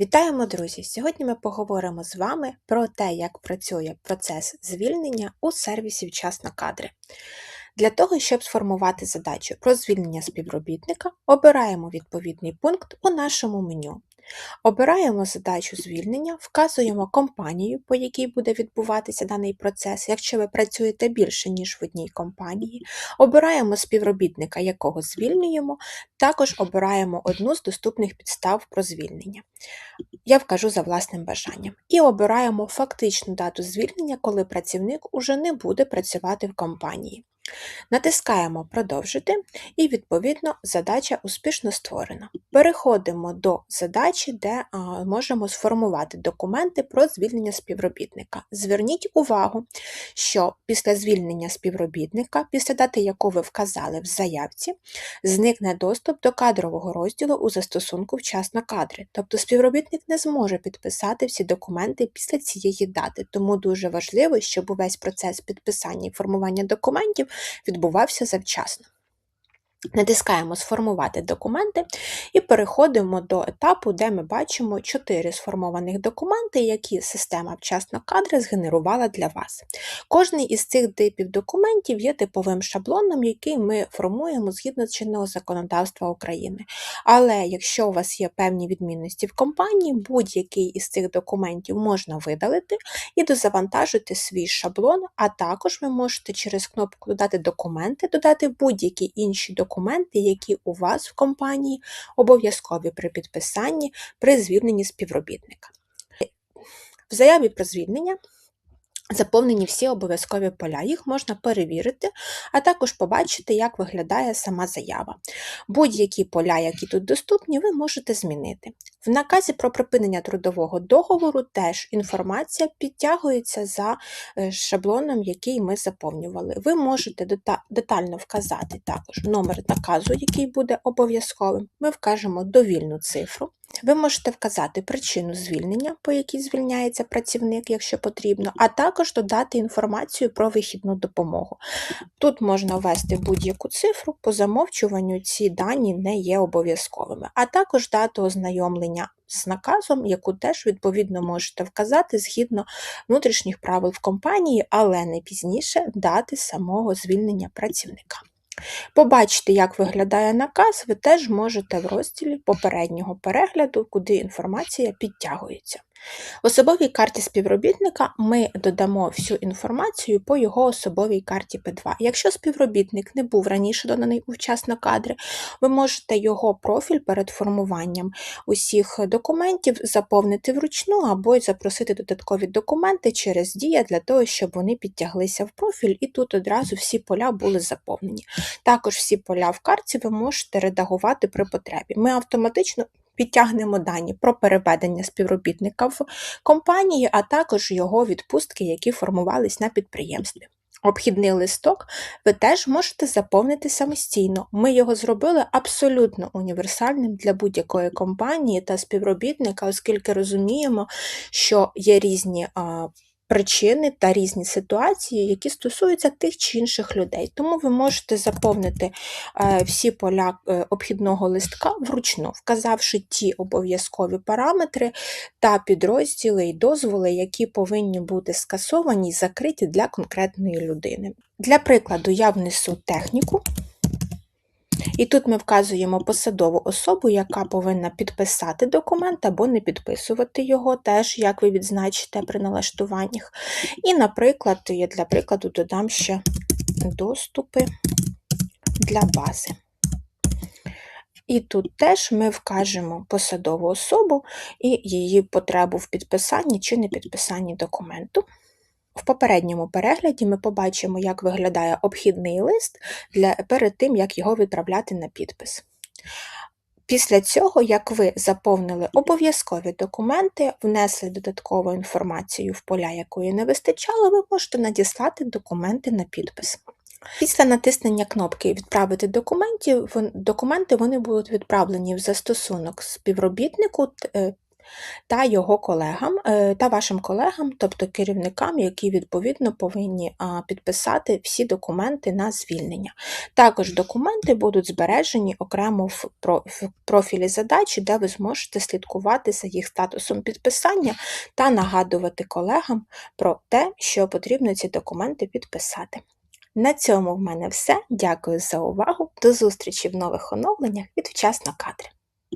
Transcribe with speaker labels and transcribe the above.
Speaker 1: Вітаємо, друзі! Сьогодні ми поговоримо з вами про те, як працює процес звільнення у сервісі Вчасно кадри. Для того, щоб сформувати задачу про звільнення співробітника, обираємо відповідний пункт у нашому меню. Обираємо задачу звільнення, вказуємо компанію, по якій буде відбуватися даний процес, якщо ви працюєте більше, ніж в одній компанії, обираємо співробітника, якого звільнюємо, також обираємо одну з доступних підстав про звільнення. Я вкажу за власним бажанням. І обираємо фактичну дату звільнення, коли працівник уже не буде працювати в компанії. Натискаємо Продовжити, і, відповідно, задача успішно створена. Переходимо до задачі, де а, можемо сформувати документи про звільнення співробітника. Зверніть увагу, що після звільнення співробітника, після дати, яку ви вказали в заявці, зникне доступ до кадрового розділу у застосунку вчасно кадри. Тобто співробітник не зможе підписати всі документи після цієї дати. Тому дуже важливо, щоб увесь процес підписання і формування документів відбувався завчасно. Натискаємо Сформувати документи і переходимо до етапу, де ми бачимо 4 сформованих документи, які система вчасно кадри згенерувала для вас. Кожний із цих типів документів є типовим шаблоном, який ми формуємо згідно чинного законодавства України. Але якщо у вас є певні відмінності в компанії, будь-який із цих документів можна видалити і дозавантажити свій шаблон, а також ви можете через кнопку Додати документи додати будь-які інші документи документи, які у вас в компанії обов'язкові при підписанні при звільненні співробітника. В заяві про звільнення Заповнені всі обов'язкові поля, їх можна перевірити, а також побачити, як виглядає сама заява. Будь-які поля, які тут доступні, ви можете змінити. В наказі про припинення трудового договору теж інформація підтягується за е, шаблоном, який ми заповнювали. Ви можете детально вказати також номер наказу, який буде обов'язковим. Ми вкажемо довільну цифру. Ви можете вказати причину звільнення, по якій звільняється працівник, якщо потрібно, а також додати інформацію про вихідну допомогу. Тут можна ввести будь-яку цифру, по замовчуванню ці дані не є обов'язковими, а також дату ознайомлення з наказом, яку теж відповідно можете вказати згідно внутрішніх правил в компанії, але не пізніше дати самого звільнення працівника. Побачити, як виглядає наказ, ви теж можете в розділі попереднього перегляду, куди інформація підтягується. В особовій карті співробітника ми додамо всю інформацію по його особовій карті П2. Якщо співробітник не був раніше доданий у вчасно кадри, ви можете його профіль перед формуванням усіх документів заповнити вручну або й запросити додаткові документи через Дія для того, щоб вони підтяглися в профіль, і тут одразу всі поля були заповнені. Також всі поля в карті ви можете редагувати при потребі. Ми автоматично підтягнемо дані про переведення співробітника в компанії, а також його відпустки, які формувались на підприємстві. Обхідний листок ви теж можете заповнити самостійно. Ми його зробили абсолютно універсальним для будь-якої компанії та співробітника, оскільки розуміємо, що є різні причини та різні ситуації, які стосуються тих чи інших людей. Тому ви можете заповнити е, всі поля е, обхідного листка вручну, вказавши ті обов'язкові параметри та підрозділи і дозволи, які повинні бути скасовані і закриті для конкретної людини. Для прикладу, я внесу техніку. І тут ми вказуємо посадову особу, яка повинна підписати документ або не підписувати його, теж як ви відзначите при налаштуваннях. І, наприклад, я для прикладу додам ще доступи для бази. І тут теж ми вкажемо посадову особу і її потребу в підписанні чи не підписанні документу. В попередньому перегляді ми побачимо, як виглядає обхідний лист для, перед тим, як його відправляти на підпис. Після цього, як ви заповнили обов'язкові документи, внесли додаткову інформацію в поля, якої не вистачало, ви можете надіслати документи на підпис. Після натиснення кнопки Відправити документи вони будуть відправлені в застосунок співробітнику е, та його колегам, е, та вашим колегам, тобто керівникам, які відповідно повинні підписати всі документи на звільнення. Також документи будуть збережені окремо в профілі задачі, де ви зможете слідкувати за їх статусом підписання та нагадувати колегам про те, що потрібно ці документи підписати. На цьому в мене все. Дякую за увагу. До зустрічі в нових оновленнях від вчасно кадри.